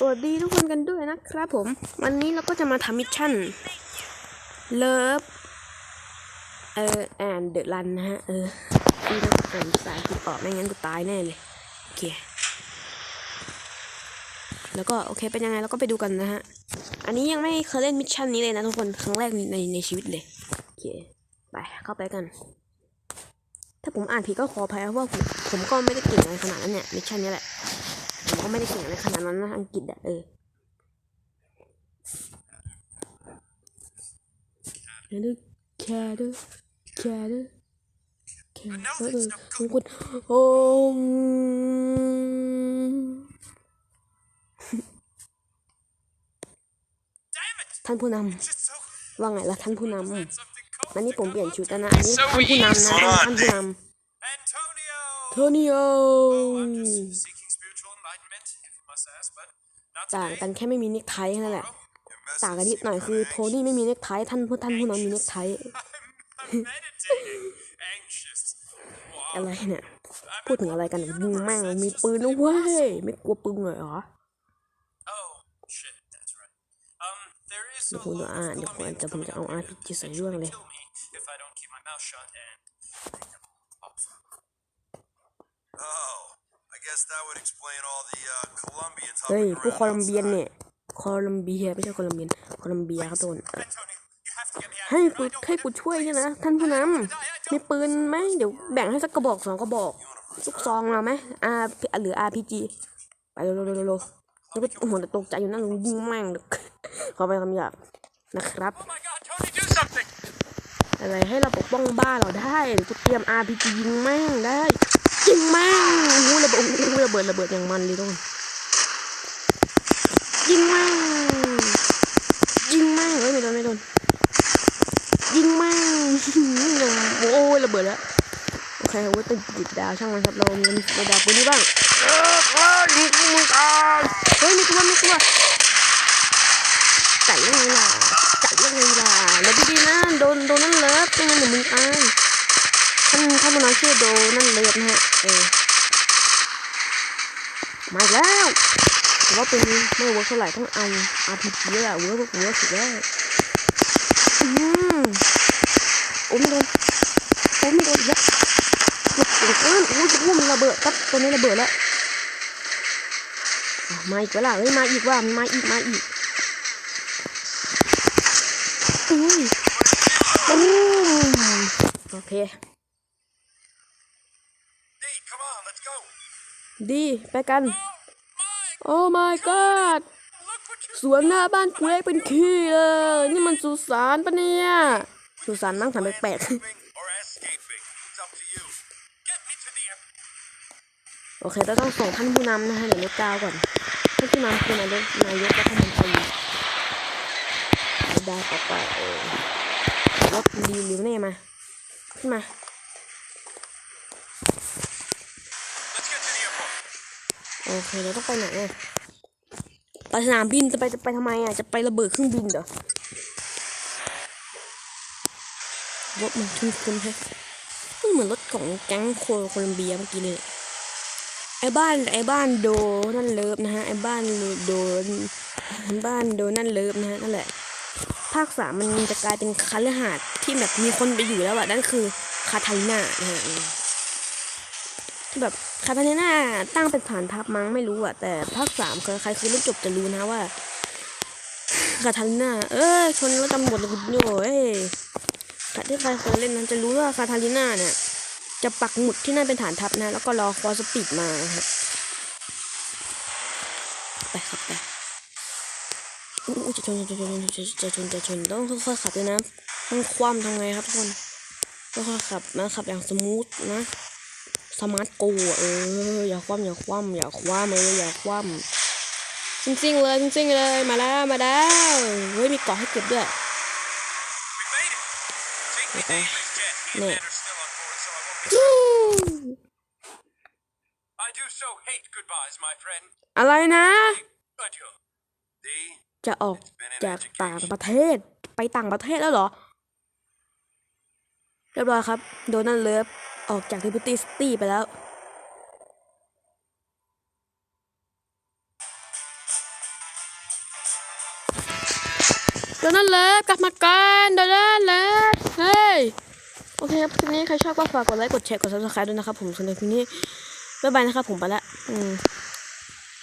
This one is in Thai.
สวัสดีทุกคนกันด้วยนะครับผม วันนี้เราก็จะมาทำมิชชั่น Love เออแอนเดอะรันนะฮะ เออที่ต้องอ่านภาษาอังกฤษออกไม่งั้นกูตายแน่เลย โอเค แล้วก็โอเค เป็นยังไงเราก็ไปดูกันนะฮะ อันนี้ยังไม่เคยเล่นมิชชั่นนี้เลยนะทุกคน ครั้งแรกในในในชีวิตเลย โอเค ไปเข้าไปกัน ถ้าผมอ่านผิดก็ขออภัยเพราะว่าผมผมก็ไม่ได้เก่งอะไรขนาดนั้นเนี่ย มิชชั่นนี้แหละ ผมก็ไม่ได้เก่งอะไรขนาดนั้นนะอังกฤษอะเออเดี๋ยวดูแคร์ดูแคร์ดูแคร์เออเออของคุณโอ้ท่านผู้นำว่าไงล่ะท่านผู้นำวันนี้ผมเปลี่ยนชุดแล้วนะอันนี้ท่านผู้นำนะท่านผู้นำ Antonio! โทนิโอ ต่าง today. กันแค่ไม่มีเน็กไทนั่นแหละ Your ต่างกัน message นิดหน่อยคือโทนี่ไม่มีเน็กไทท่านผู้ท่านผู้นำมีเน็กไท I'm, I'm meditating. Anxious. Wow. อะไรเนี่ย พูดถึงอะไรกันเนี่ยยิงแม่งมีปืนด้วยเว้ย ไม่กลัวปืนเลยเหรอ Oh, shit, that's right. Um, there is เดี๋ยว a ผมจะ local อ่านเดี๋ยวผม Colombian จะผมจะเอา coming out RPG here ใส่ to เรื่องเลย เฮ้ย humping พวก around โคลัมเบียน outside. เนี่ยโคลัมเบียไม่ใช่โคลัมเบียนโคลัมเบียครับทุกคน Antonio, you have to get me out ให้ of here. กู I don't ให้ want กู to ช่วยเนี่ยนะ die. ท่านผู้น I ำ don't มีปืนไหมเดี๋ยวแบ่งให้สักกระบอกสองกระบอกลูกซองเราไหมอาหรือ RPG ไปเร็วๆๆๆแล้วก็โอ้โหแต่ตกใจอยู่นั่นยิงแม่งขอไปคำหยาบนะครับ Oh my god, Tony, do something! อะไรให้เราปกป้องบ้านเราได้หรือกูเตรียม RPG ยิงแม่งได้ ยิงแม่งหูระเบิดหูระเบิดระเบิดอย่างมันเลยทุกคนยิงแม่งยิงแม่งเฮ้ยไม่โดนไม่โดนยิงแม่งอย่างโอ้ยระเบิดแล้วโอเคเว้ยติดติดดาวช่างมันครับเรามีมีดาวปืนนี้บ้างเออเฮ้ยมึงมึงตายเฮ้ยมีตัวมีตัวไก่ยังไงล่ะไก่ยังไงล่ะแล้วดีๆนะโดนโดนนั่นเลิฟไม่งั้นเดี๋ยวมึงตาย ท่านท่ามันน้อยชื่อโดนั่นเลิฟนะฮะเออมาแล้วแต่ว่าเป็นไม่เวิร์กเท่าไหร่ต้องเอา RPG อะเวิร์กเวิร์กสุดแล้วอืมโอ้ไม่โดนโอ้ไม่โดนอีกแล้วหลบเก่งเกินโอ้ยจะพูดมันระเบิดครับตัวนี้ระเบิดแล้วมาอีกแล้วล่ะเฮ้ยมาอีกว่ามาอีกมาอีกอืมอืมโอเค ดีไปกัน โอ้ my god สวนหน้าบ้านกูเล็กเป็นขี้เลย นี่มันสุสานปะเนี่ยสุสานนั่งทำแปลกโอเคเราต้องส่งท่านผู้นำนะฮะเดี๋ยวเลก้าก่อนท่านผู้นำคือนายกนายกรัฐมนตรีได้ต่อไปเออรถดีหรือเน่มา ขึ้นมา โอเคเราต้องไปไหนอะไปสนามบินจะไปจะไปทำไมอะจะไประเบิดเครื่องบินเหรอรถมันคุ้นๆแฮะมันเหมือนรถของแก๊งโคโคลัมเบียเมื่อกี้เลยไอ้บ้านไอ้บ้านโดนั่นเลิฟนะฮะไอ้บ้านโดบ้านโดนั่นเลิฟนะฮะนั่นแหละ ภาคสามมันจะกลายเป็นคาลหาดที่แบบมีคนไปอยู่แล้วอะนั่นคือคาทาลินานะฮะ แบบคาทาเลน่าตั้งเป็นฐานทัพมั้งไม่รู้อะแต่ภาคสามใครเคยเล่นจบจะรู้นะว่าคาทาเลน่าเอ้ยชนแล้วตำรวจเลยคุณโย่เอ้ยใครที่ใครเคยเล่นนั้นจะรู้ว่าคาทาลิน่าเนี่ย จะปักหมุดที่นั่นเป็นฐานทัพนะ แล้วก็รอฟอร์สปีดมาครับไปครับไปอู้จะชนจะชนจะชนจะชนจะชนต้องค่อยๆขับเลยนะต้องคว่ำทำไงครับทุกคนต้องค่อยๆขับนะขับอย่างสมูทนะ สมาร์ทกูอะเออ อย่าคว่ำอย่าคว่ำอย่าคว่ำเอออย่าคว่ำจริงๆเลยจริงๆเลยมาแล้วมาแล้วเฮ้ยมีเกาะให้เก็บด้วย We made it. Take me to Okay. English jet. Me No. and Matt are still on board, so I won't be. I do so hate goodbyes, my friend. อะไรนะ Adieu. D, จะออกจากต่างประเทศไปต่างประเทศแล้วเหรอ เรียบร้อยครับ โดนัลด์เลิฟ ออกจากทิพตี้สตี้ไปแล้ว เดี๋นเล็บกลับมากันเดี๋นเล็บเฮ้ย โอเคครับคลิปนี้ใครชอบก็ฝากกดไลค์ กดแชร์ กดซับสไครต์ด้วยนะครับผมสำหรับคลิปนี้ บ๊ายบายนะครับผมไปละอืม